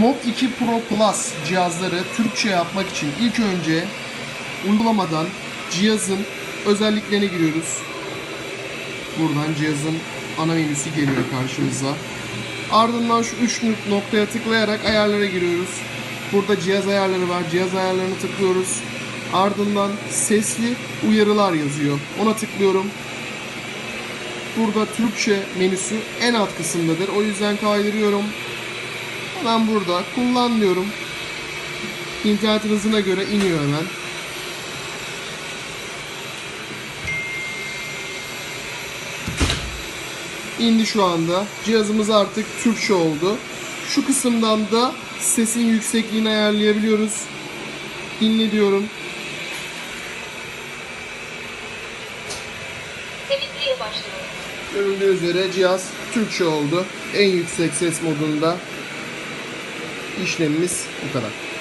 Mod 2 Pro Plus cihazları Türkçe yapmak için ilk önce uygulamadan cihazın özelliklerine giriyoruz. Buradan cihazın ana menüsü geliyor karşımıza. Ardından şu üç noktaya tıklayarak ayarlara giriyoruz. Burada cihaz ayarları var. Cihaz ayarlarını tıklıyoruz. Ardından sesli uyarılar yazıyor. Ona tıklıyorum. Burada Türkçe menüsü en alt kısımdadır. O yüzden kaydırıyorum. Hemen burada kullan diyorum. İnternetin hızına göre iniyor hemen. İndi şu anda. Cihazımız artık Türkçe oldu. Şu kısımdan da sesin yüksekliğini ayarlayabiliyoruz. Dinle diyorum. Görüldüğü üzere cihaz Türkçe oldu. En yüksek ses modunda işlemimiz bu kadar.